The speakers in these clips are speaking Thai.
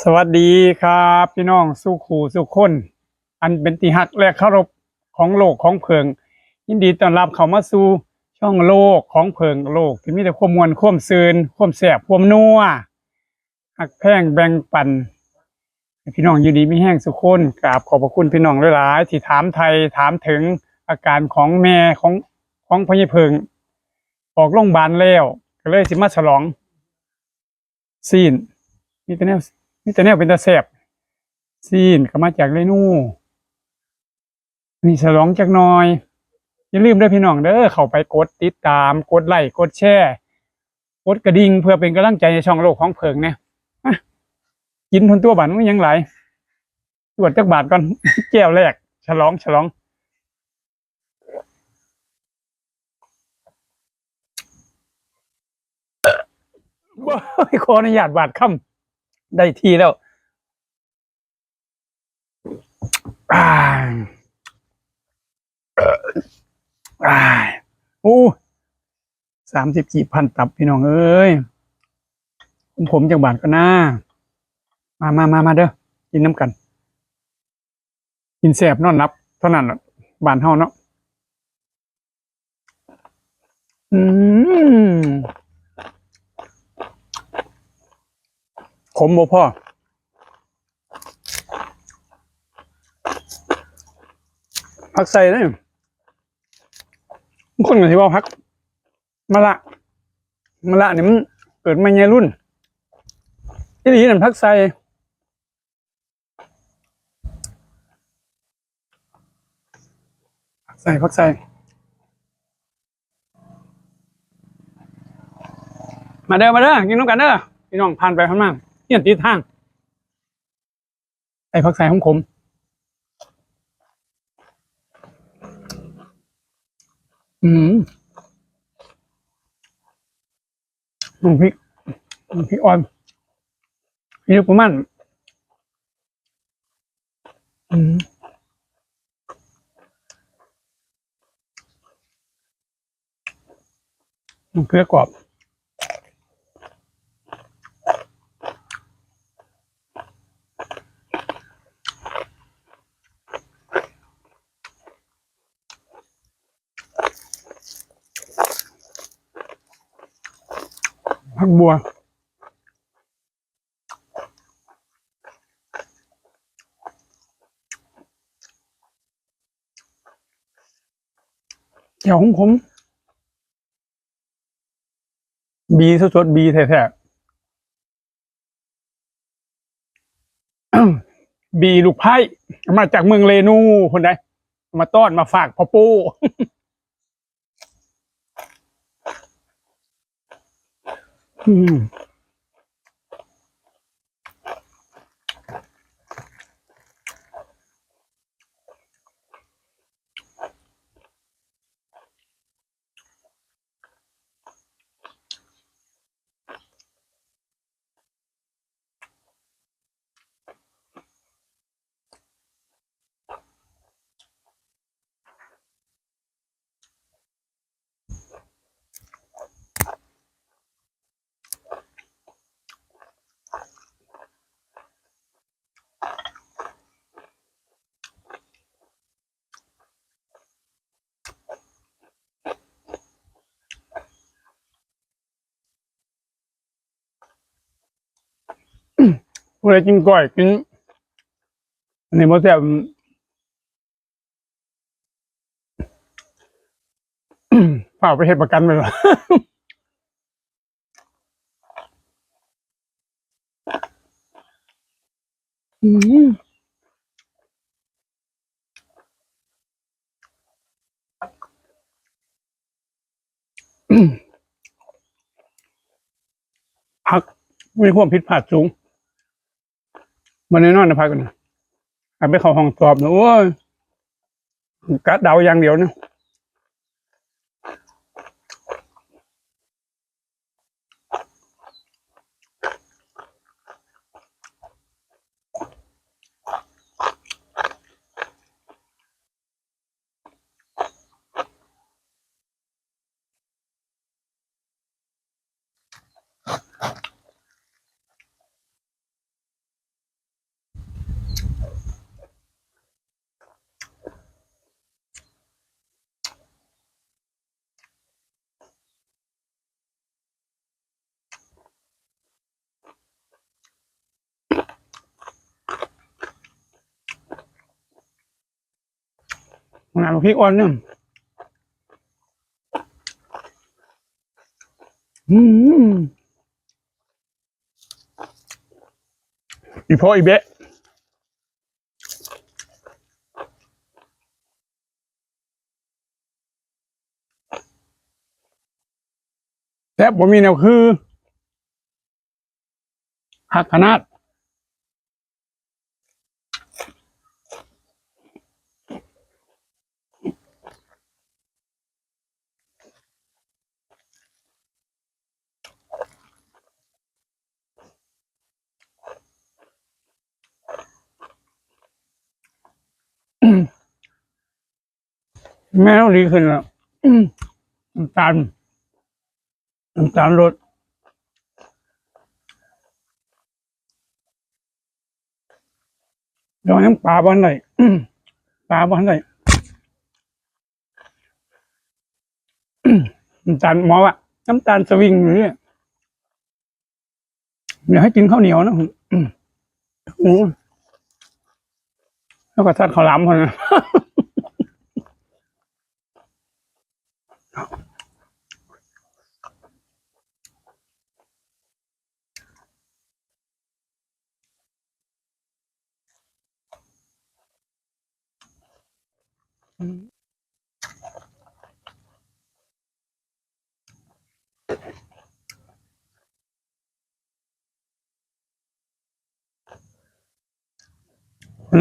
สวัสดีครับ พี่น้องสุขูสุขคน อันเป็นที่หักและเคารพของโลกของเพิง ยินดีต้อนรับเข้ามาสู่ช่องโลกของเพิงโลก ที่มีแต่ความมวลความซืนความแสบความนัวหักแพงแบ่งปันพี่น้องอยู่ดีมีแห้งสุขคนกราบขอบพระคุณพี่น้องหลายๆที่ถามไทยถามถึงอาการของแม่ของของพญเพิง ออกโรงพยาบาลแล้วก็เลยสิมาฉลองซีนมีแต่แนว นี่แต่แนวเป็นตาแสบซีนก็มาจากเรนูนี่ฉลองจักน่อย อย่าลืมด้อพี่น้องเด้อเข้าไปกดติดตาม กดไลค์กดแชร์กดกระดิ่งเพื่อเป็นกำลังใจในช่องโลกของเพิงเนี่ยกินทนตัวบานมันยังไหลตรวจจักบาทก่อนแก้วแรก ฉลองฉลองว้ายขออนุญาตบาดค่ำ ได้ทีแล้วอ่าอ่าโอ้สามสิบกี่พันตับพี่น้องเอ้ยผมผมจากบาทก็น่ามามามามาเด้อกินน้ำกัน กินแสบนอนรับ เท่านั้นล่ะบานเฮาเนาะอืม ขมบ่พ่อ พักใส่เลยบางคนก็ที่ว่าพักมะละมะละเนี่ยมันเกิดมาในรุ่นที่ดีนั่นพักใส่พักใส่พักใส่มาเด้อมาเด้อกินน้ำกันเด้อพี่น้องผ่านไปผ่านมา เฮียติดทางไอ้ผักใส่ของผมอืมน้ำพริกน้ำพริกอ่อนพริกประมาณอืมมันเกลือกรอบ ผักบัว เดี๋ยวของผม บีสดๆบีแท้ๆบีลูกไพ่มาจากเมืองเรนูคนใดมาต้อนมาฝากพ่อปู่ อืม ผู้ใดกินก้อยกินอันนี้บ่แซ่บเปล่าไปเฮ็ดประกันไปหรออืมพักมีความผิดพลาดสูง มันแน่นอนนะพักกันนะไปเข้าห้องสอบนะโอ้ยกะเดาอย่างเดียวนะ งานพริกอ่อนเนี่ยอืมอีพ่ออีเบะแซ่บบ่มีแนวคือหักขนาด แม่ต้องดีขึ้นแล้วอืมน้ำตาลน้ำตาลลดเดี๋ยวยังปลาบ้านไหนอืมปลาบ้านไหนอืมน้ำตาลหมอวะน้ำตาลสวิงอยู่เนี่ยเดี๋ยวให้กินข้าวเหนียวนะอืมโอ้แล้วก็ทัดข้าวหลามคนนะ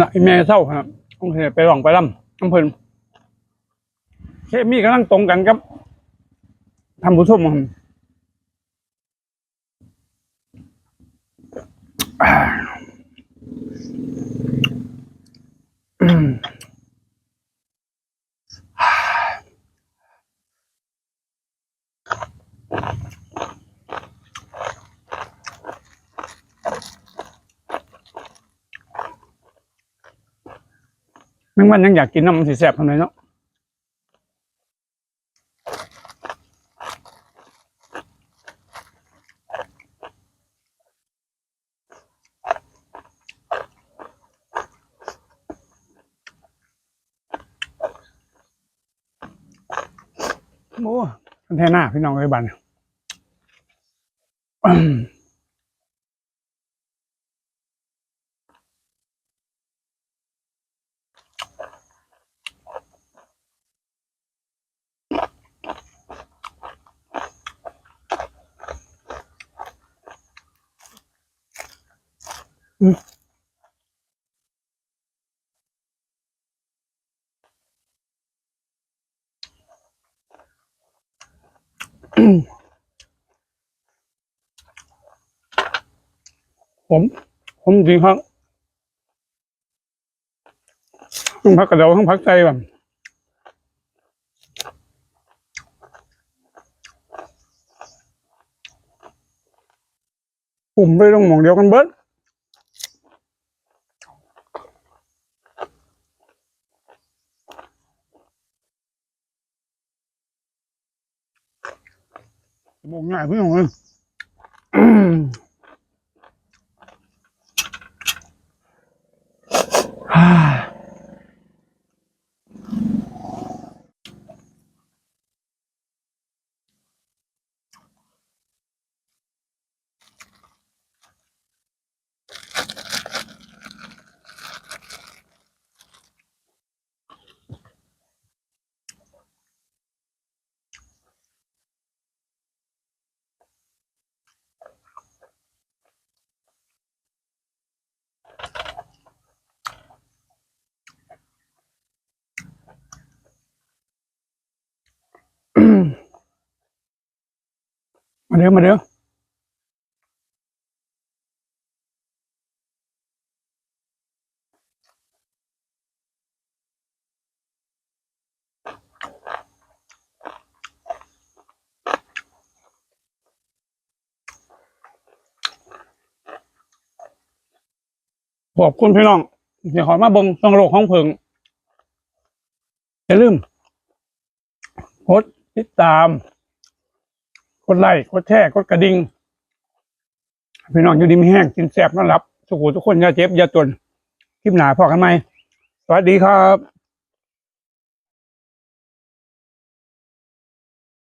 น่ะอ้แม่เศร้าครับโอเคไปลองไปล่ำน้ำเพลินเคมีกำลังตรงกันครับทำผู้ชมครับอืม ม่งมันยังอยากกินน้ำมันสีแสบทำไมเนาะโอ้กันแท่หน้าพี่น้องเลยบัน ผมผมจริงครับต้องพักกระเดาต้องพักใจแบบปุ่มไปตรงมองเดียวกันเบิด มอกง่ายพี่อนเลย มาเด้อมาเด้อขอบคุณพี่น้องที่ขอมาบงช่องโลกของเพิงอย่าลืมกดติดตาม ดไลค์กดแชร์กดกระดิ่งพี่น้องอยู่ดีมีแห้งกินแซ่บนอนรับ สุขุทุกคนอย่าเจ็บอย่าจนคลิปหนาพอกันไหมสวัสดีครับ